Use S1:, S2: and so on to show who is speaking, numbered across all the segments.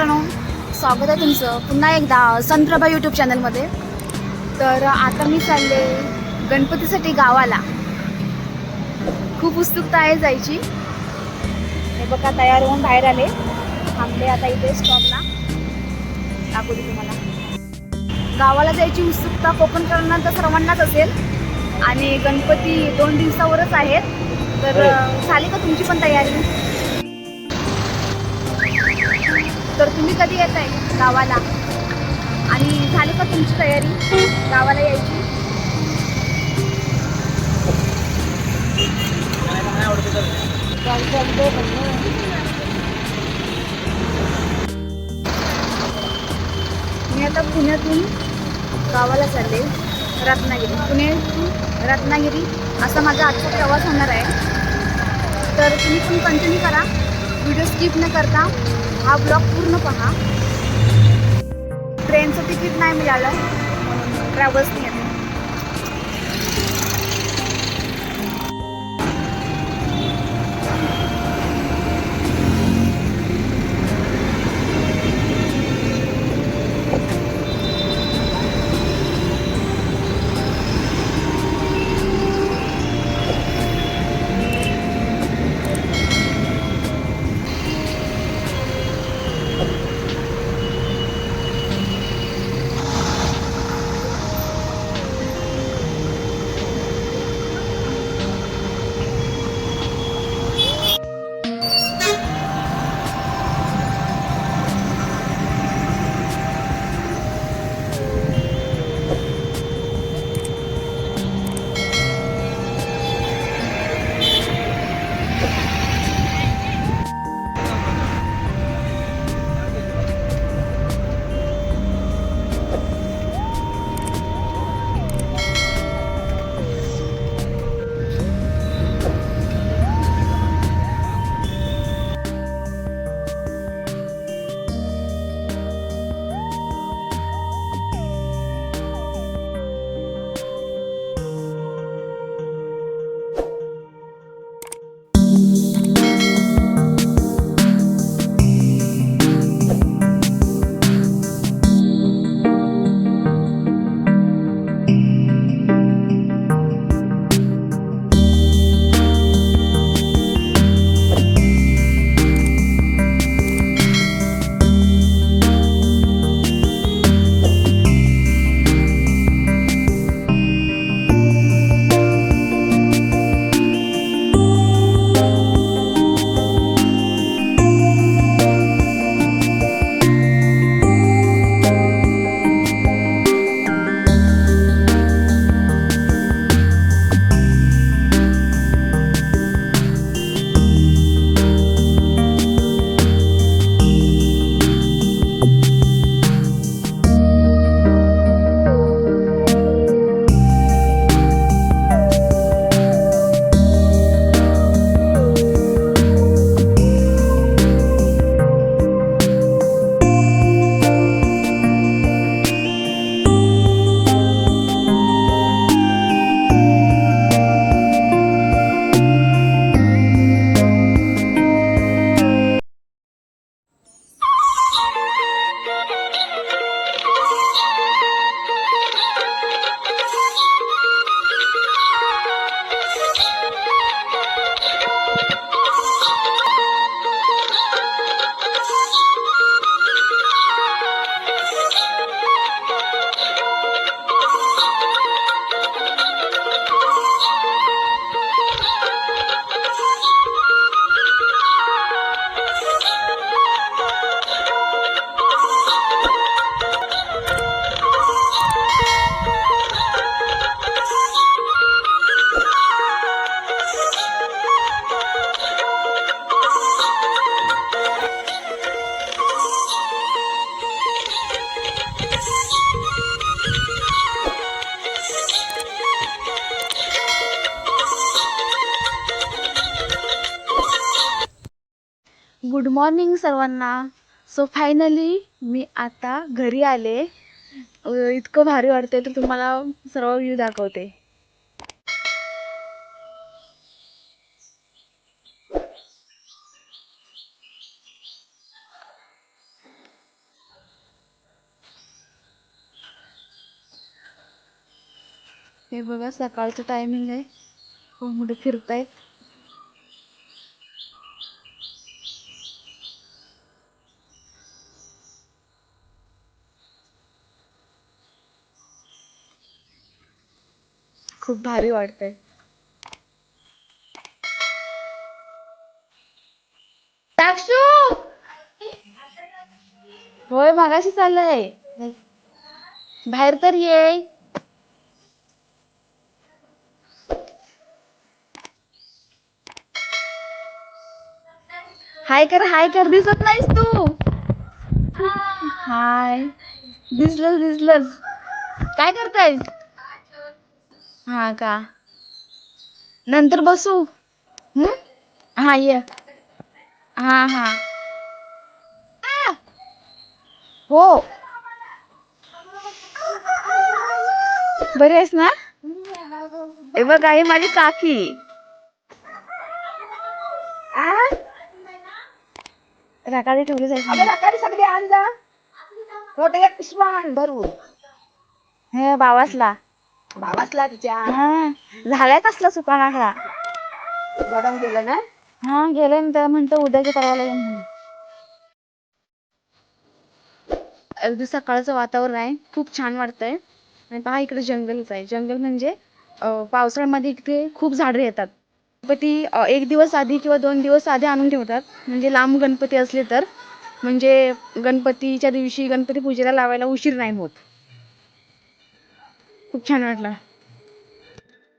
S1: मित्रांनो स्वागत आहे तुमचं पुन्हा एकदा संतप्रभा यूट्यूब चॅनलमध्ये तर आता मी चालले गणपतीसाठी गावाला. खूप उत्सुकता आहे जायची. हे बघा तयार होऊन बाहेर आले. थांबले आता इथे स्टॉपला दाखवते तुम्हाला. गावाला जायची उत्सुकता कोकणकरांना तर सर्वांनाच असेल. आणि गणपती दोन दिवसावरच आहेत. तर अं, झाली का तुमची पण तयारी? तर तुम्ही कधी येत आहे गावाला? आणि झाली का तुमची तयारी गावाला यायची? मी आता पुण्यातून गावाला चालले रत्नागिरी. पुण्यातून रत्नागिरी असा माझा आजचा प्रवास होणार आहे. तर तुम्ही पण कंटिन्यू करा. व्हिडिओ स्किप न करता हा ब्लॉग पूर्ण पहा. ट्रेनचं तिकीट नाही मिळालं. ट्रॅव्हल्सनी ट्रॅव्हल्सने गुड मॉर्निंग सर्वांना. सो फायनली मी आता घरी आले. इतकं भारी वाटते तर तुम्हाला सर्व व्ह्यू दाखवते. हे बघा सकाळचं टायमिंग आहे. कोंबडे फिरतायत खूप भारी वाटतंय. होय मागाशी चाललंय. बाहेर तर ये. हाय कर हाय कर दिसत नाहीस तू. हाय. दिसलंस दिसलंस काय करतायस? हा का? नंतर बसू? हम्म? हा ये. हा हा! हो. बरी आहेस ना? हे बघ आहे माझी काकी? राखाडी ठेवली जायची
S2: राखाडी सगळी आणला मोठे एक पिशवा आण भरून
S1: हे बावासला
S2: भावासला तिच्या
S1: हा झालाय कसला सुकानाकडा
S2: गरम गेलं ना?
S1: हा गेले त्याला म्हणतो उद्याच्या करायला येईन म्हणून. अगदी सकाळचं वातावरण आहे खूप छान वाटतंय. आणि पहा इकडे जंगलच आहे. जंगल म्हणजे अं, पावसाळ्यामध्ये इथे खूप झाडं येतात. गणपती अं, एक दिवस आधी किंवा दोन दिवस आधी आणून ठेवतात. म्हणजे लांब गणपती असले तर. म्हणजे गणपतीच्या दिवशी गणपती पूजेला लावायला उशीर नाही होत. खूप छान वाटलं.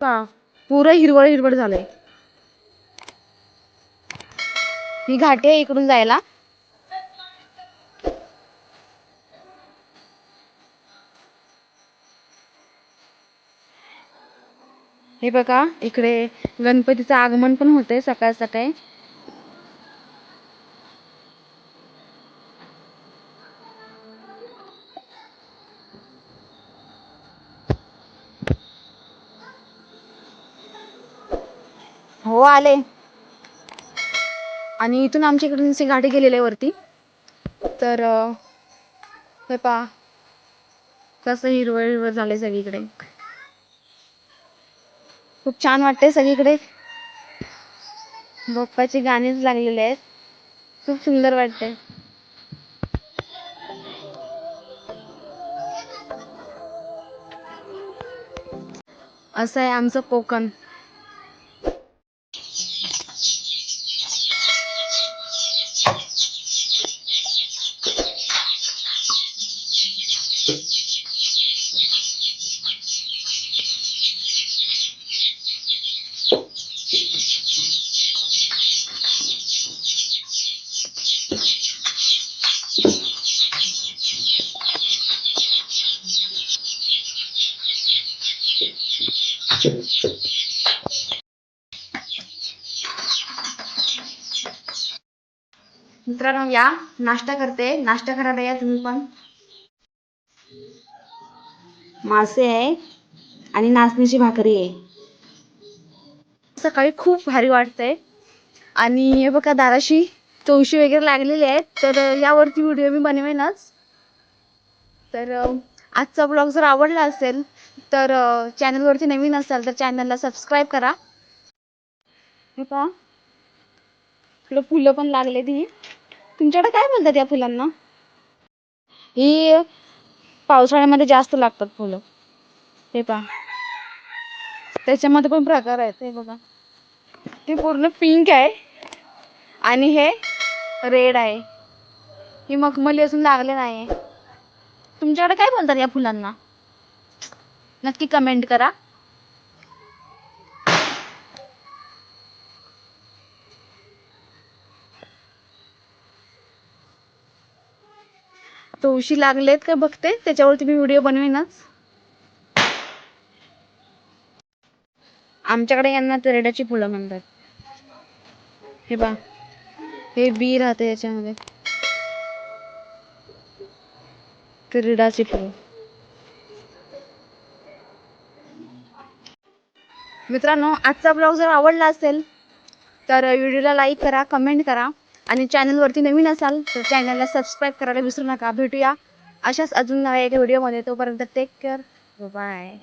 S1: का पुरं हिरवळ हिरवळ झालंय. ही घाटी आहे इकडून जायला. हे बघा इकडे गणपतीचं आगमन पण होतंय सकाळ सकाळी. हो आले. आणि इथून आमच्या इकडून सी गाडी गेलेली आहे वरती. तर हे पहा. कसं हिरवळ हिरवळ झालंय सगळीकडे. खूप छान वाटतंय सगळीकडे. बाप्पाची गाणीच लागलेली आहेत. खूप सुंदर वाटतंय. असं आहे आमचं कोकण. मित्रांनो या नाश्ता करते. नाश्ता करायला या तुम्ही पण. मासे आहे आणि नाचणीची भाकरी आहे. सकाळी खूप भारी वाटतंय. आणि हे बघा दाराशी चौशी वगैरे लागलेली आहेत. तर यावरती व्हिडिओ मी बनवेनच. तर आजचा ब्लॉग जर आवडला असेल तर चॅनलवरती नवीन असाल तर चॅनलला सबस्क्राईब करा. हे पहा. फुलं पण लागले ती तुमच्याकडे काय बोलतात या फुलांना? ही पावसाळ्यामध्ये जास्त लागतात फुलं. हे पहा. त्याच्यामध्ये पण प्रकार आहेत हे बघा. ते पूर्ण पिंक आहे आणि हे रेड आहे. ही मखमली असून लागले नाही तुमच्याकडे काय बोलतात या फुलांना? नक्की कमेंट करा. तुळशी लागलेत का बघते. त्याच्यावरती मी व्हिडिओ बनवेनच आमच्याकडे यांना तेरड्याची फुलं म्हणतात. हे बा हे बी राहते याच्यामध्ये. तेरडाची फुलं. मित्रांनो आजचा ब्लॉग जर आवडला असेल तर व्हिडिओला लाईक करा कमेंट करा. आणि चॅनलवरती नवीन असाल तर चॅनलला सबस्क्राईब करायला विसरू नका. भेटूया अशाच अजून नव्या एका व्हिडिओमध्ये. तोपर्यंत टेक केअर बाय